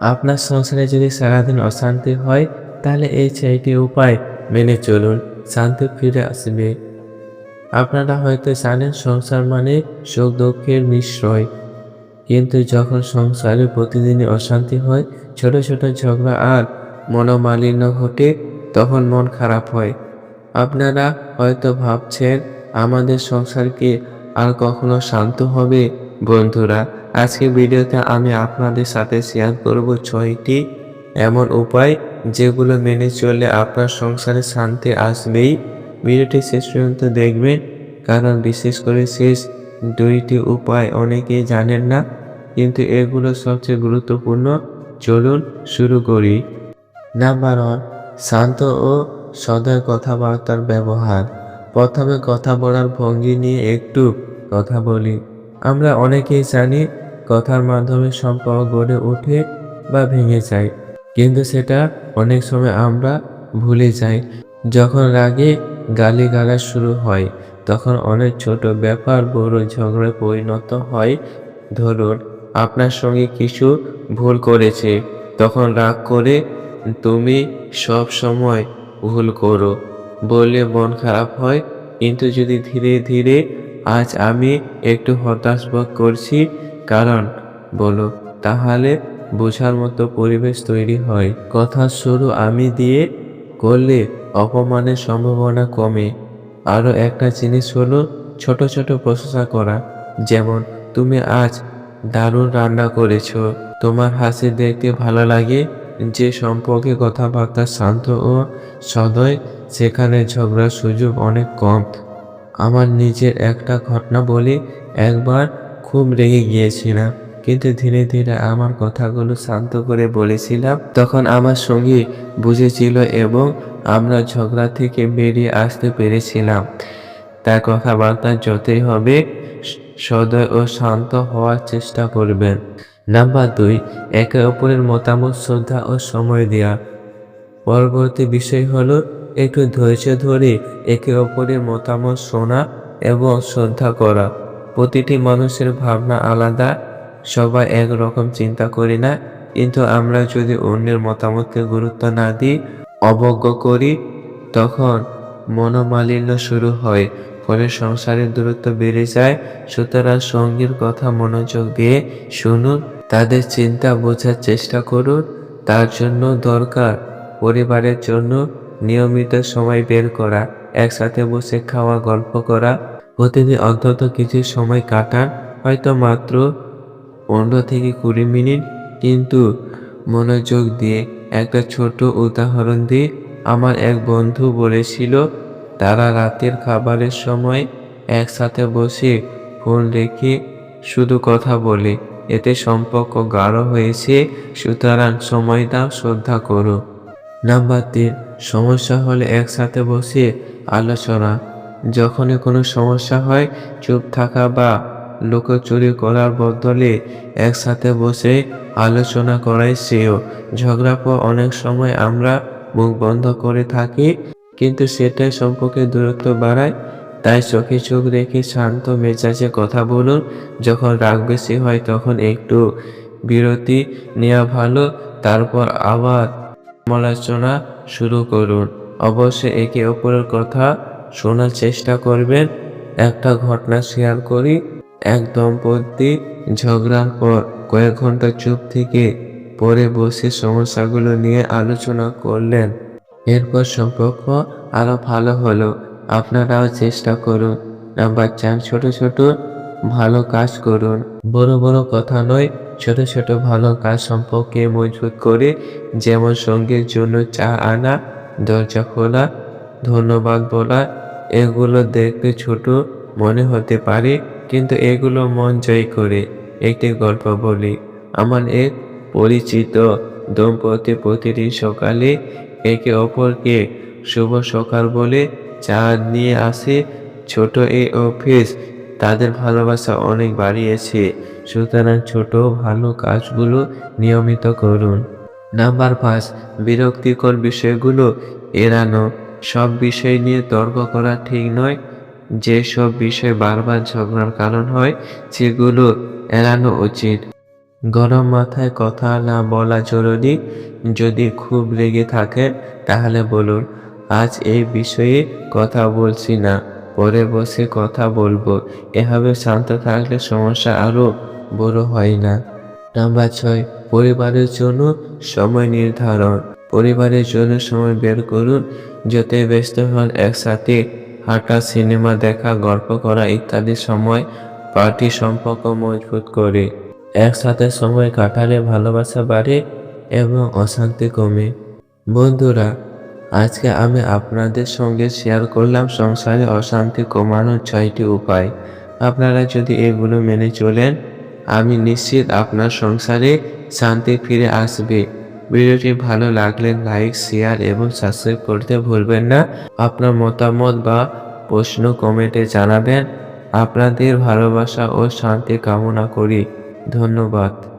আপনার সংসারে যদি সারাদিন অশান্তি হয়, তাহলে এই চারটি উপায় মেনে চলুন, শান্তি ফিরে আসবে। আপনারা হয়তো জানেন, সংসার মানে সুখ দুঃখের মিশ্রয় কিন্তু যখন সংসারে প্রতিদিনই অশান্তি হয়, ছোট ছোট ঝগড়া আর মনোমালিন্য ঘটে, তখন মন খারাপ হয়। আপনারা হয়তো ভাবছেন, আমাদের সংসার কি আর কখনো শান্ত হবে? বন্ধুরা আজকে ভিডিওতে আমি আপনাদের সাথে শেয়ার করব ছয়টি এমন উপায় যেগুলো মেনে চললে আপনার সংসারে শান্তি আসবেই। ভিডিওটি শেষ পর্যন্ত দেখবেন, কারণ বিশেষ করে শেষ দুইটি উপায় অনেকেই জানেন না, কিন্তু এগুলো সবচেয়ে গুরুত্বপূর্ণ। চলুন শুরু করি। নাম্বার ওয়ান শান্ত ও সদয় কথাবার্তার ব্যবহার। প্রথমে কথা বলার ভঙ্গি নিয়ে একটু কথা বলি। আমরা অনেকেই জানি কথার মাধ্যমে সম্পর্ক গড়ে ওঠে বা ভেঙে যায়। কিন্তু সেটা অনেক সময় আমরা ভুলে যাই। যখন রাগে গালি শুরু হয়, তখন অনেক ছোট ব্যাপার বড় ঝগড়ায় পরিণত হয়। ধরুন, আপনার সঙ্গে কিছু ভুল করেছে, তখন রাগ করে, তুমি সব সময় ভুল করো। বললে মন খারাপ হয়, কিন্তু যদি ধীরে ধীরে আজ আমি একটু হতাশ বোধ করছি, কারণ বলো, তাহলে বোঝার মতো পরিবেশ তৈরি হয়। কথা শুরু আমি দিয়ে করলে অপমানের সম্ভাবনা কমে। আরও একটা জিনিস হলো ছোট ছোট প্রশংসা করা, যেমন, তুমি আজ দারুণ রান্না করেছ। তোমার হাসি দেখতে ভালো লাগে। যে সম্পর্কে কথাবার্তা শান্ত ও সদয়, সেখানে ঝগড়ার সুযোগ অনেক কম। আমার নিজের একটা ঘটনা বলি, একবার খুব রেগে গিয়েছিলাম। কিন্তু ধীরে ধীরে আমার কথাগুলো শান্ত করে বলেছিলাম। তখন আমার সঙ্গী বুঝেছিল এবং আমরা ঝগড়া থেকে বেরিয়ে আসতে পেরেছিলাম। তার কথাবার্তা যতই হবে সদয় ও শান্ত হওয়ার চেষ্টা করবেন। নাম্বার দুই, একে অপরের মতামত, শ্রদ্ধা ও সময় দেওয়া। পরবর্তী বিষয় হলো একটু ধৈর্য ধরে একে অপরের মতামত শোনা এবং শ্রদ্ধা করা। প্রতিটি মানুষের ভাবনা আলাদা, সবাই একরকম চিন্তা করি না। কিন্তু আমরা যদি অন্যের মতামতকে গুরুত্ব না দিই, অবজ্ঞ করি, তখন মনোমালিন্য শুরু হয়, ফলে সংসারের দূরত্ব বেড়ে যায়। সুতরাং সঙ্গীর কথা মনোযোগ দিয়ে শুনুন, তাদের চিন্তা বোঝার চেষ্টা করুন। তার জন্য দরকার পরিবারের জন্য নিয়মিত সময় বের করা, একসাথে বসে খাওয়া, গল্প করা, প্রতিদিন অন্তত কিছু সময় কাটান হয়তো মাত্র পনেরো থেকে কুড়ি মিনিট। কিন্তু মনোযোগ দিয়ে একটা ছোট উদাহরণ দিই আমার এক বন্ধু বলেছিল, তারা রাতের খাবারের সময় একসাথে বসে ফোন রেখে শুধু কথা বলে। এতে সম্পর্ক গাঢ় হয়েছে, সুতরাং সময় দাও, শ্রদ্ধা করো। নাম্বার তিন সমস্যা হলে একসাথে বসে আলোচনা। যখনই কোনো সমস্যা হয়, চুপ থাকা বা লুকোচুরি করার বদলে একসাথে বসে আলোচনা করাই শ্রেয়। ঝগড়ার পর অনেক সময় আমরা মুখ বন্ধ করে থাকি, কিন্তু সেটাই সম্পর্কে দূরত্ব বাড়ায়। তাই চোখে চোখ রেখে শান্ত মেজাজে কথা বলুন। যখন রাগ বেশি হয়, তখন একটু বিরতি নেওয়া ভালো, তারপর আবার সমালোচনা শুরু করুন। অবশ্যই একে অপরের কথা শোনার চেষ্টা করবেন। একটা ঘটনা শেয়ার করি। এক দম্পতি ঝগড়ার পর কয়েক ঘণ্টা চুপ থেকে পরে বসে সমস্যাগুলো নিয়ে আলোচনা করলেন। এরপর সম্পর্ক আরও ভালো হলো। আপনারাও চেষ্টা করুন। নাম্বার চার, ছোট ছোট ভালো কাজ করুন। বড় বড় কথা নয়, ছোট ছোট ভালো কাজ সম্পর্কে মজবুত করে যেমন সঙ্গীর জন্য চা আনা, দরজা খোলা, ধন্যবাদ বলা, এগুলো দেখতে ছোট মনে হতে পারে, কিন্তু এগুলো মন জয় করে। একটি গল্প বলি। আমার এক পরিচিত দম্পতি প্রতিদিন সকালে একে অপরকে শুভ সকাল বলে চা নিয়ে আসে। ছোট এই অফিস তাদের ভালোবাসা অনেক বাড়িয়েছে। সুতরাং ছোট ভালো কাজগুলো নিয়মিত করুন। নাম্বার পাঁচ, বিরক্তিকর বিষয়গুলো এড়ানো। সব বিষয় নিয়ে তর্ক করা ঠিক নয়। যেসব বিষয় বারবার ঝগড়ার কারণ হয়, সেগুলো এড়ানো উচিত। গরম মাথায় কথা না বলা জরুরি। যদি খুব রেগে থাকেন, তাহলে বলুন, আজ এই বিষয়ে কথা বলছি না। পরে বসে কথা বলব। এভাবে শান্ত থাকলে সমস্যা আরও বড় হয় না। নাম্বার ছয়, পরিবারের জন্য সময় নির্ধারণ। পরিবারের জন্য সময় বের করুন যতই ব্যস্ত হন, একসাথে হাঁটা, সিনেমা দেখা, গল্প করা ইত্যাদি সময় পার্টি সম্পর্ক মজবুত করে। একসাথে সময় কাটালে ভালোবাসা বাড়ে এবং অশান্তি কমে। বন্ধুরা আজকে আমি আপনাদের সঙ্গে শেয়ার করলাম সংসারে অশান্তি কমানোর ছয়টি উপায়। আপনারা যদি এগুলো মেনে চলেন, আমি নিশ্চিত আপনার সংসারে শান্তি ফিরে আসবে। ভিডিওটি ভালো লাগলে লাইক শেয়ার এবং সাবস্ক্রাইব করতে ভুলবেন না। আপনার মতামত বা প্রশ্ন কমেন্টে জানাবেন। আপনাদের ভালোবাসা ও শান্তি কামনা করি। ধন্যবাদ।